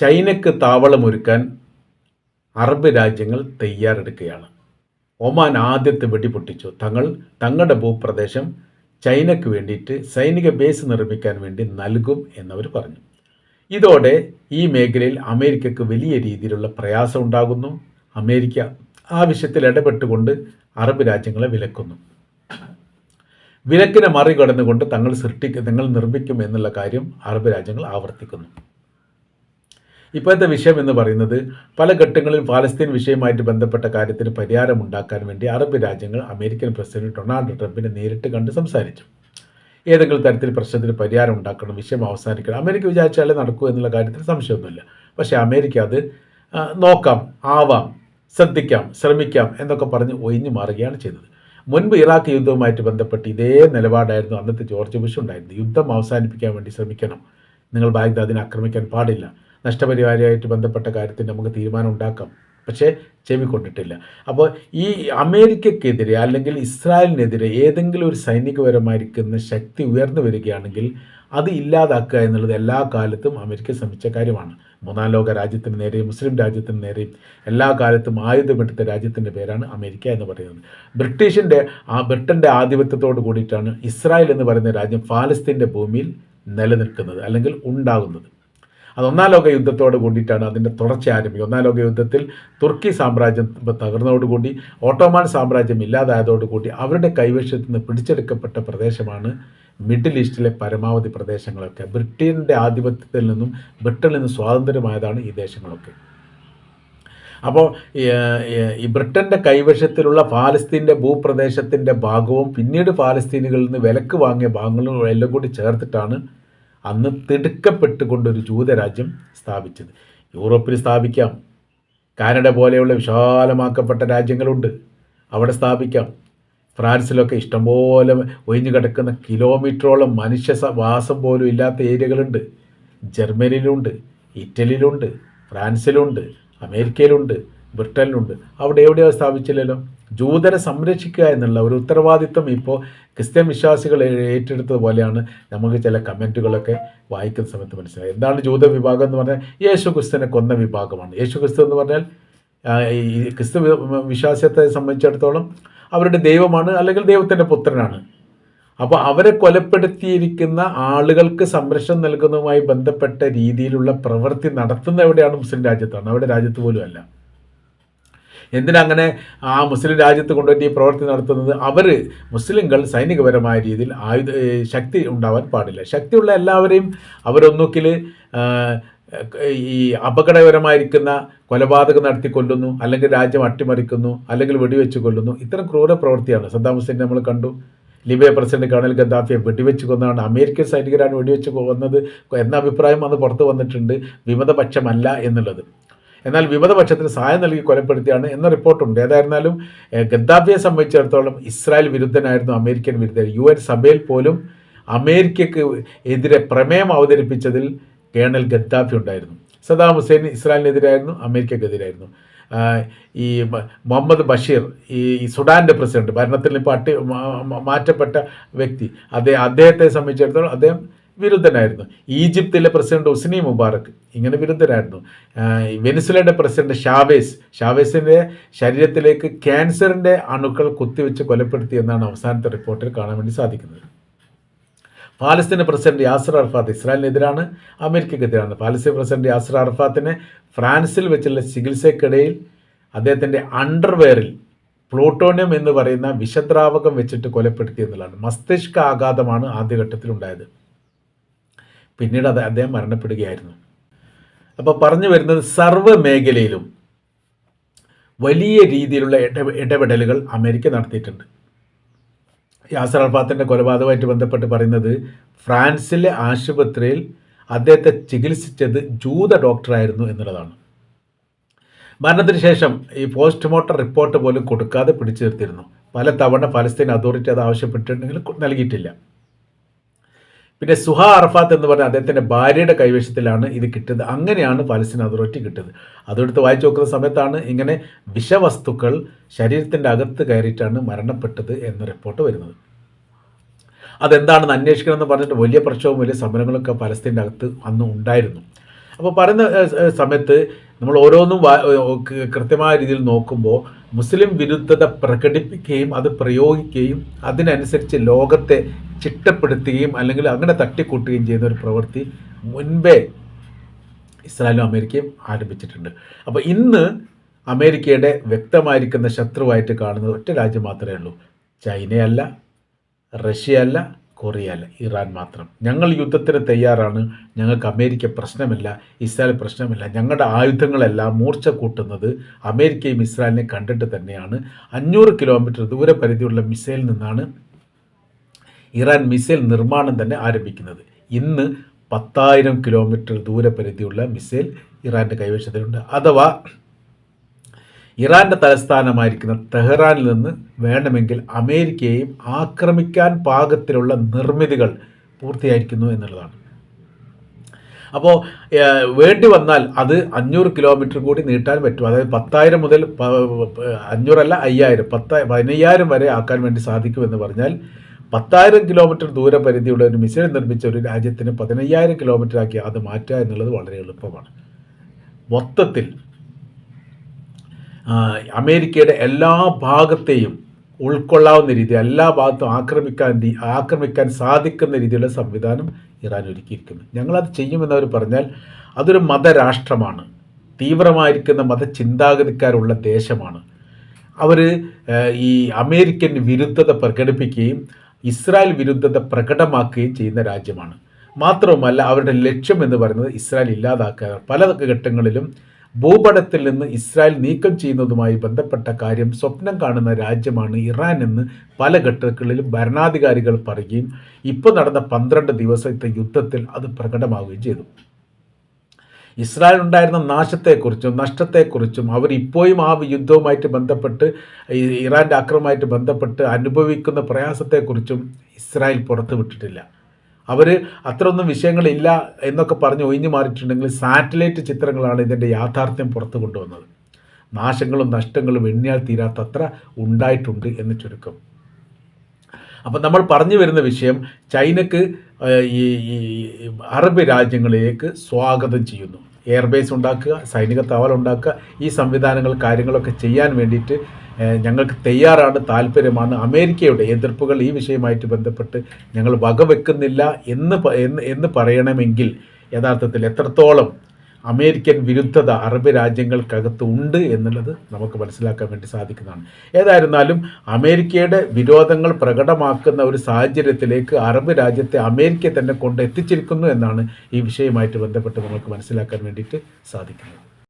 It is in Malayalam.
ചൈനയ്ക്ക് താവളമൊരുക്കാൻ അറബ് രാജ്യങ്ങൾ തയ്യാറെടുക്കുകയാണ്. ഒമാൻ ആദ്യത്തെ വെടിപൊട്ടിച്ചു. തങ്ങൾ തങ്ങളുടെ ഭൂപ്രദേശം ചൈനയ്ക്ക് വേണ്ടിയിട്ട് സൈനിക ബേസ് നിർമ്മിക്കാൻ വേണ്ടി നൽകും എന്നവർ പറഞ്ഞു. ഇതോടെ ഈ മേഖലയിൽ അമേരിക്കക്ക് വലിയ രീതിയിലുള്ള പ്രയാസം ഉണ്ടാകുന്നു. അമേരിക്ക ആ വിഷയത്തിൽ ഇടപെട്ടുകൊണ്ട് അറബ് രാജ്യങ്ങളെ വിലക്കുന്നു. വിലക്കിനെ മറികടന്നുകൊണ്ട് തങ്ങൾ സൃഷ്ടിക്കും തങ്ങൾ നിർമ്മിക്കും എന്നുള്ള കാര്യം അറബ് രാജ്യങ്ങൾ ആവർത്തിക്കുന്നു. ഇപ്പോഴത്തെ വിഷയം എന്ന് പറയുന്നത് പല ഘട്ടങ്ങളിൽ പാലസ്തീൻ വിഷയവുമായിട്ട് ബന്ധപ്പെട്ട കാര്യത്തിന് പരിഹാരമുണ്ടാക്കാൻ വേണ്ടി അറബ് രാജ്യങ്ങൾ അമേരിക്കൻ പ്രസിഡന്റ് ഡൊണാൾഡ് ട്രംപിനെ നേരിട്ട് കണ്ട് സംസാരിച്ചു. ഏതെങ്കിലും തരത്തിൽ പ്രശ്നത്തിന് പരിഹാരം ഉണ്ടാക്കണം വിഷയം അവസാനിക്കണം അമേരിക്ക വിചാരിച്ചാലേ നടക്കൂ എന്നുള്ള കാര്യത്തിൽ സംശയമൊന്നുമില്ല. പക്ഷേ അമേരിക്ക അത് നോക്കാം ആവാം ശ്രദ്ധിക്കാം ശ്രമിക്കാം എന്നൊക്കെ പറഞ്ഞ് ഒഴിഞ്ഞു മാറുകയാണ് ചെയ്തത്. മുൻപ് ഇറാഖ് യുദ്ധവുമായിട്ട് ബന്ധപ്പെട്ട് ഇതേ നിലപാടായിരുന്നു അന്നത്തെ ജോർജ് ബുഷ് ഉണ്ടായിരുന്നത്. യുദ്ധം അവസാനിപ്പിക്കാൻ വേണ്ടി ശ്രമിക്കണം. നിങ്ങൾ ബാഗ്ദാദിനെ ആക്രമിക്കാൻ പാടില്ല. നഷ്ടപരിഹാരമായിട്ട് ബന്ധപ്പെട്ട കാര്യത്തിൽ നമുക്ക് തീരുമാനം ഉണ്ടാക്കാം. പക്ഷേ ചെവി ചെവിക്കൊണ്ടിട്ടില്ല. അപ്പോൾ ഈ അമേരിക്കക്കെതിരെ അല്ലെങ്കിൽ ഇസ്രായേലിനെതിരെ ഏതെങ്കിലും ഒരു സൈനികപരമായിരിക്കുന്ന ശക്തി ഉയർന്നു വരികയാണെങ്കിൽ അത് ഇല്ലാതാക്കുക എന്നുള്ളത് എല്ലാ കാലത്തും അമേരിക്ക ശ്രമിച്ച കാര്യമാണ്. മൂന്നാം ലോക രാജ്യത്തിന് നേരെയും മുസ്ലിം രാജ്യത്തിന് നേരെയും എല്ലാ കാലത്തും ആയുധമെടുത്ത രാജ്യത്തിന്റെ പേരാണ് അമേരിക്ക എന്ന് പറയുന്നത്. ബ്രിട്ടീഷിന്റെ ആ ബ്രിട്ടന്റെ ആധിപത്യത്തോട് കൂടിയിട്ടാണ് ഇസ്രായേൽ എന്ന് പറയുന്ന രാജ്യം ഫാലസ്തീന്റെ ഭൂമിയിൽ നിലനിൽക്കുന്നത് അല്ലെങ്കിൽ ഉണ്ടാകുന്നത്. അത് ഒന്നാം ലോക യുദ്ധത്തോട് കൂടിയിട്ടാണ് അതിന്റെ തുടർച്ച ആരംഭിക്കുക. ഒന്നാം ലോക യുദ്ധത്തിൽ തുർക്കി സാമ്രാജ്യം തകർന്നതോടുകൂടി ഓട്ടോമാൻ സാമ്രാജ്യം ഇല്ലാതായതോടുകൂടി അവരുടെ കൈവശത്തു നിന്ന് പിടിച്ചെടുക്കപ്പെട്ട പ്രദേശമാണ് മിഡിൽ ഈസ്റ്റിലെ പരമാവധി പ്രദേശങ്ങളൊക്കെ. ബ്രിട്ടീന്റെ ആധിപത്യത്തിൽ നിന്നും ബ്രിട്ടനിൽ നിന്ന് സ്വാതന്ത്ര്യമായതാണ് ഈ ദേശങ്ങളൊക്കെ. അപ്പോൾ ഈ ബ്രിട്ടന്റെ കൈവശത്തിലുള്ള ഫാലസ്തീന്റെ ഭൂപ്രദേശത്തിന്റെ ഭാഗവും പിന്നീട് ഫാലസ്തീനുകളിൽ നിന്ന് വിലക്ക് വാങ്ങിയ ഭാഗങ്ങളും എല്ലാം കൂടി ചേർത്തിട്ടാണ് അന്ന് തിടുക്കപ്പെട്ടുകൊണ്ടൊരു ജൂതരാജ്യം സ്ഥാപിച്ചത്. യൂറോപ്പിൽ സ്ഥാപിക്കാം. കാനഡ പോലെയുള്ള വിശാലമാക്കപ്പെട്ട രാജ്യങ്ങളുണ്ട്. അവിടെ സ്ഥാപിക്കാം. ഫ്രാൻസിലൊക്കെ ഇഷ്ടംപോലെ ഒഴിഞ്ഞു കിടക്കുന്ന കിലോമീറ്ററോളം മനുഷ്യ വാസം പോലും ഇല്ലാത്ത ഏരിയകളുണ്ട്. ജർമ്മനിയിലുണ്ട് ഇറ്റലിയിലുണ്ട് ഫ്രാൻസിലുണ്ട് അമേരിക്കയിലുണ്ട്. ബ്രിട്ടനിലുണ്ട്. അവിടെ എവിടെയോ സ്ഥാപിച്ചില്ലല്ലോ? ജൂതരെ സംരക്ഷിക്കുക എന്നുള്ള ഒരു ഉത്തരവാദിത്വം ഇപ്പോൾ ക്രിസ്ത്യൻ വിശ്വാസികൾ ഏറ്റെടുത്തത് പോലെയാണ്. നമുക്ക് ചില കമന്റുകളൊക്കെ വായിക്കുന്ന സമയത്ത് മനസ്സിലായി. എന്താണ് ജൂത വിഭാഗം എന്ന് പറഞ്ഞാൽ? യേശു ക്രിസ്തുവിനെ കൊന്ന വിഭാഗമാണ്. യേശു ക്രിസ്തു എന്ന് പറഞ്ഞാൽ ഈ ക്രിസ്തു വിശ്വാസത്തെ സംബന്ധിച്ചിടത്തോളം അവരുടെ ദൈവമാണ് അല്ലെങ്കിൽ ദൈവത്തിന്റെ പുത്രനാണ്. അപ്പോൾ അവരെ കൊലപ്പെടുത്തിയിരിക്കുന്ന ആളുകൾക്ക് സംരക്ഷണം നൽകുന്നതുമായി ബന്ധപ്പെട്ട രീതിയിലുള്ള പ്രവൃത്തി നടത്തുന്ന എവിടെയാണ് മുസ്ലിം രാജ്യത്താണ്. അവിടെ രാജ്യത്ത് പോലും അല്ല. എന്തിനങ്ങനെ ആ മുസ്ലിം രാജ്യത്ത് കൊണ്ടുപോയി ഈ പ്രവൃത്തി നടത്തുന്നത്? അവർ മുസ്ലിങ്ങൾ സൈനികപരമായ രീതിയിൽ ആയുധ ശക്തി ഉണ്ടാവാൻ പാടില്ല. ശക്തിയുള്ള എല്ലാവരെയും അവരൊന്നുക്കിൽ ഈ അപകടകരമായിരിക്കുന്ന കൊലപാതകം നടത്തി കൊല്ലുന്നു അല്ലെങ്കിൽ രാജ്യം അട്ടിമറിക്കുന്നു അല്ലെങ്കിൽ വെടിവെച്ച് കൊല്ലുന്നു. ഇത്തരം ക്രൂര പ്രവൃത്തിയാണ് സദ്ദാം ഹുസൈൻ നമ്മൾ കണ്ടു. ലിബിയ പ്രസിഡന്റ് കേണൽ ഗദ്ദാഫിയെ വെടിവെച്ച് കൊന്നതാണ് അമേരിക്കൻ സൈനികരാണ് വെടിവെച്ച് കൊന്നത് എന്ന അഭിപ്രായം അന്ന് പുറത്തു വന്നിട്ടുണ്ട്. വിമതപക്ഷമല്ല എന്നുള്ളത്. എന്നാൽ വിമതപക്ഷത്തിന് സഹായം നൽകി കൊലപ്പെടുത്തിയാണ് എന്ന റിപ്പോർട്ടുണ്ട്. ഏതായിരുന്നാലും ഗദ്ദാഫിയെ സംബന്ധിച്ചിടത്തോളം ഇസ്രായേൽ വിരുദ്ധനായിരുന്നു അമേരിക്കൻ വിരുദ്ധൻ യു എൻ സഭയിൽ പോലും അമേരിക്കയ്ക്ക് എതിരെ പ്രമേയം അവതരിപ്പിച്ചതിൽ കേണൽ ഗദ്ദാഫി ഉണ്ടായിരുന്നു. സദാം ഹുസൈൻ ഇസ്രായേലിനെതിരായിരുന്നു അമേരിക്കക്കെതിരായിരുന്നു. ഈ മുഹമ്മദ് ബഷീർ ഈ സുഡാന്റെ പ്രസിഡന്റ് ഭരണത്തിൽ ഇപ്പോൾ അട്ടി മാറ്റപ്പെട്ട വ്യക്തി അദ്ദേഹം അദ്ദേഹത്തെ സംബന്ധിച്ചിടത്തോളം അദ്ദേഹം വിരുദ്ധനായിരുന്നു. ഈജിപ്തിലെ പ്രസിഡന്റ് ഉസ്നി മുബാറക് ഇങ്ങനെ വിരുദ്ധനായിരുന്നു. വെനിസുലയുടെ പ്രസിഡന്റ് ഷാവേസ് ഷാവേസിന്റെ ശരീരത്തിലേക്ക് ക്യാൻസറിന്റെ അണുക്കൾ കുത്തിവെച്ച് കൊലപ്പെടുത്തി എന്നാണ് അവസാനത്തെ റിപ്പോർട്ടിൽ കാണാൻ വേണ്ടി സാധിക്കുന്നത്. പാലസ്തീൻ പ്രസിഡന്റ് യാസർ അർഫാത്ത് ഇസ്രായേലിനെതിരാണ് അമേരിക്കക്കെതിരാണ്. പാലസ്തീൻ പ്രസിഡന്റ് യാസർ അർഫാത്തിനെ ഫ്രാൻസിൽ വെച്ചുള്ള ചികിത്സയ്ക്കിടയിൽ അദ്ദേഹത്തിന്റെ അണ്ടർവെയറിൽ പ്ലൂട്ടോണിയം എന്ന് പറയുന്ന വിഷദ്രാവകം വെച്ചിട്ട് കൊലപ്പെടുത്തി എന്നുള്ളതാണ്. മസ്തിഷ്ക ആഘാതമാണ് ആദ്യഘട്ടത്തിൽ ഉണ്ടായത് പിന്നീട് അത് അദ്ദേഹം മരണപ്പെടുകയായിരുന്നു. അപ്പോൾ പറഞ്ഞു വരുന്നത് സർവ മേഖലയിലും വലിയ രീതിയിലുള്ള ഇട ഇടപെടലുകൾ അമേരിക്ക നടത്തിയിട്ടുണ്ട്. യാസർ അർഫാത്തിന്റെ കൊലപാതകമായിട്ട് ബന്ധപ്പെട്ട് പറയുന്നത് ഫ്രാൻസിലെ ആശുപത്രിയിൽ അദ്ദേഹത്തെ ചികിത്സിച്ചത് ജൂത ഡോക്ടറായിരുന്നു എന്നുള്ളതാണ്. മരണത്തിന് ശേഷം ഈ പോസ്റ്റ്മോർട്ടം റിപ്പോർട്ട് പോലും കൊടുക്കാതെ പിടിച്ചു നിർത്തിയിരുന്നു. പല തവണ ഫലസ്തീൻ അതോറിറ്റി അത് ആവശ്യപ്പെട്ടിട്ടുണ്ടെങ്കിൽ കൊ- നൽകിയിട്ടില്ല. പിന്നെ സുഹ അറഫാത്ത് എന്ന് പറഞ്ഞ അദ്ദേഹത്തിന്റെ ഭാര്യയുടെ കൈവശത്തിലാണ് ഇത് കിട്ടിയത്. അങ്ങനെയാണ് പാലസ്തീൻ അതോറിറ്റി കിട്ടിയത്. അതെടുത്ത് വായിച്ചു നോക്കുന്ന സമയത്താണ് ഇങ്ങനെ വിഷവസ്തുക്കൾ ശരീരത്തിന്റെ അകത്ത് കയറിയിട്ടാണ് മരണപ്പെട്ടത് എന്ന റിപ്പോർട്ട് വരുന്നത്. അതെന്താണെന്ന് അന്വേഷിക്കണമെന്ന് പറഞ്ഞിട്ട് വലിയ പ്രശ്നവും വലിയ സമരങ്ങളൊക്കെ പലസ്തീന്റെ അകത്ത് അന്ന് ഉണ്ടായിരുന്നു. അപ്പോൾ പറയുന്ന സമയത്ത് നമ്മൾ ഓരോന്നും കൃത്യമായ രീതിയിൽ നോക്കുമ്പോൾ മുസ്ലിം വിരുദ്ധത പ്രകടിപ്പിക്കുകയും അത് പ്രയോഗിക്കുകയും അതിനനുസരിച്ച് ലോകത്തെ ചിട്ടപ്പെടുത്തുകയും അല്ലെങ്കിൽ അങ്ങനെ തട്ടിക്കൂട്ടുകയും ചെയ്യുന്ന ഒരു പ്രവൃത്തി മുൻപേ ഇസ്രായേലും അമേരിക്കയും ആരംഭിച്ചിട്ടുണ്ട്. അപ്പോൾ ഇന്ന് അമേരിക്കയുടെ വ്യക്തമായിരിക്കുന്ന ശത്രുവായിട്ട് കാണുന്നത് ഒറ്റ രാജ്യം മാത്രമേ ഉള്ളൂ. ചൈനയല്ല റഷ്യയല്ല കൊറിയ അല്ല ഇറാൻ മാത്രം. ഞങ്ങൾ യുദ്ധത്തിന് തയ്യാറാണ്. ഞങ്ങൾക്ക് അമേരിക്ക പ്രശ്നമില്ല ഇസ്രായേൽ പ്രശ്നമില്ല. ഞങ്ങളുടെ ആയുധങ്ങളെല്ലാം മൂർച്ച കൂട്ടുന്നത് അമേരിക്കയും ഇസ്രായേലിനെ കണ്ടിട്ട് തന്നെയാണ്. അഞ്ഞൂറ് കിലോമീറ്റർ ദൂരപരിധിയുള്ള മിസൈലിൽ നിന്നാണ് ഇറാൻ മിസൈൽ നിർമ്മാണം തന്നെ ആരംഭിക്കുന്നത്. ഇന്ന് പത്തായിരം കിലോമീറ്റർ ദൂരപരിധിയുള്ള മിസൈൽ ഇറാന്റെ കൈവശത്തിലുണ്ട് അഥവാ ഇറാന്റെ തലസ്ഥാനമായിരിക്കുന്ന തെഹ്റാനിൽ നിന്ന് വേണമെങ്കിൽ അമേരിക്കയെയും ആക്രമിക്കാൻ പാകത്തിലുള്ള നിർമ്മിതികൾ പൂർത്തിയായിരിക്കുന്നു എന്നുള്ളതാണ്. അപ്പോൾ വേണ്ടി വന്നാൽ അത് അഞ്ഞൂറ് കിലോമീറ്റർ കൂടി നീട്ടാൻ പറ്റും. അതായത് പത്തായിരം മുതൽ അഞ്ഞൂറല്ല അയ്യായിരം പത്ത പതിനയ്യായിരം വരെ ആക്കാൻ വേണ്ടി സാധിക്കുമെന്ന് പറഞ്ഞാൽ പത്തായിരം കിലോമീറ്റർ ദൂരപരിധിയുള്ള ഒരു മിസൈൽ നിർമ്മിച്ച ഒരു രാജ്യത്തിന് പതിനയ്യായിരം കിലോമീറ്റർ ആക്കി അത് മാറ്റുക എന്നുള്ളത് വളരെ എളുപ്പമാണ്. മൊത്തത്തിൽ അമേരിക്കയുടെ എല്ലാ ഭാഗത്തെയും ഉൾക്കൊള്ളാവുന്ന രീതി എല്ലാ ഭാഗത്തും ആക്രമിക്കാൻ ആക്രമിക്കാൻ സാധിക്കുന്ന രീതിയിലുള്ള സംവിധാനം ഇറാൻ ഒരുക്കിയിരിക്കുന്നു. ഞങ്ങളത് ചെയ്യുമെന്നവർ പറഞ്ഞാൽ അതൊരു മതരാഷ്ട്രമാണ്. തീവ്രമായിരിക്കുന്ന മതചിന്താഗതിക്കാരുള്ള ദേശമാണ്. അവർ ഈ അമേരിക്കൻ വിരുദ്ധത പ്രകടിപ്പിക്കുകയും ഇസ്രായേൽ വിരുദ്ധത പ്രകടമാക്കുകയും ചെയ്യുന്ന രാജ്യമാണ്. മാത്രവുമല്ല അവരുടെ ലക്ഷ്യം എന്ന് പറയുന്നത് ഇസ്രായേൽ ഇല്ലാതാക്കുക. പല ഘട്ടങ്ങളിലും ഭൂപടത്തിൽ നിന്ന് ഇസ്രായേൽ നീക്കം ചെയ്യുന്നതുമായി ബന്ധപ്പെട്ട കാര്യം സ്വപ്നം കാണുന്ന രാജ്യമാണ് ഇറാൻ എന്ന് പല ഘട്ടങ്ങളിലും ഭരണാധികാരികൾ പറയുകയും ഇപ്പോൾ നടന്ന പന്ത്രണ്ട് ദിവസത്തെ യുദ്ധത്തിൽ അത് പ്രകടമാവുകയും ചെയ്തു. ഇസ്രായേൽ ഉണ്ടായിരുന്ന നാശത്തെക്കുറിച്ചും നഷ്ടത്തെക്കുറിച്ചും അവർ ഇപ്പോഴും ആ യുദ്ധവുമായിട്ട് ബന്ധപ്പെട്ട് ഇറാന്റെ ആക്രമമായിട്ട് ബന്ധപ്പെട്ട് അനുഭവിക്കുന്ന പ്രയാസത്തെക്കുറിച്ചും ഇസ്രായേൽ പുറത്തു വിട്ടിട്ടില്ല അവർ അത്രയൊന്നും വിഷയങ്ങളില്ല എന്നൊക്കെ പറഞ്ഞ് ഒഴിഞ്ഞു മാറിയിട്ടുണ്ടെങ്കിൽ സാറ്റലൈറ്റ് ചിത്രങ്ങളാണ് ഇതിന്റെ യാഥാർത്ഥ്യം പുറത്തു കൊണ്ടുവന്നത്. നാശങ്ങളും നഷ്ടങ്ങളും എണ്ണിയാൽ തീരാത്തത്ര ഉണ്ടായിട്ടുണ്ട് എന്ന് ചുരുക്കം. അപ്പം നമ്മൾ പറഞ്ഞു വരുന്ന വിഷയം ചൈനക്ക് ഈ അറബ് രാജ്യങ്ങളിലേക്ക് സ്വാഗതം ചെയ്യുന്നു. എയർബേസ് ഉണ്ടാക്കുക സൈനിക താവളം ഉണ്ടാക്കുക ഈ സംവിധാനങ്ങൾ കാര്യങ്ങളൊക്കെ ചെയ്യാൻ വേണ്ടിയിട്ട് ഞങ്ങൾക്ക് തയ്യാറാണ് താല്പര്യമാണ്. അമേരിക്കയുടെ എതിർപ്പുകൾ ഈ വിഷയമായിട്ട് ബന്ധപ്പെട്ട് ഞങ്ങൾ വകവെക്കുന്നില്ല എന്ന് എന്ന് പറയണമെങ്കിൽ യഥാർത്ഥത്തിൽ എത്രത്തോളം അമേരിക്കൻ വിരുദ്ധത അറബ് രാജ്യങ്ങൾക്കകത്ത് ഉണ്ട് എന്നുള്ളത് നമുക്ക് മനസ്സിലാക്കാൻ വേണ്ടി സാധിക്കുന്നതാണ്. ഏതായിരുന്നാലും അമേരിക്കയുടെ വിരോധങ്ങൾ പ്രകടമാക്കുന്ന ഒരു സാഹചര്യത്തിലേക്ക് അറബ് രാജ്യത്തെ അമേരിക്ക തന്നെ കൊണ്ട് എത്തിച്ചിരിക്കുന്നു എന്നാണ് ഈ വിഷയമായിട്ട് ബന്ധപ്പെട്ട് നമുക്ക് മനസ്സിലാക്കാൻ വേണ്ടിയിട്ട് സാധിക്കുന്നത്.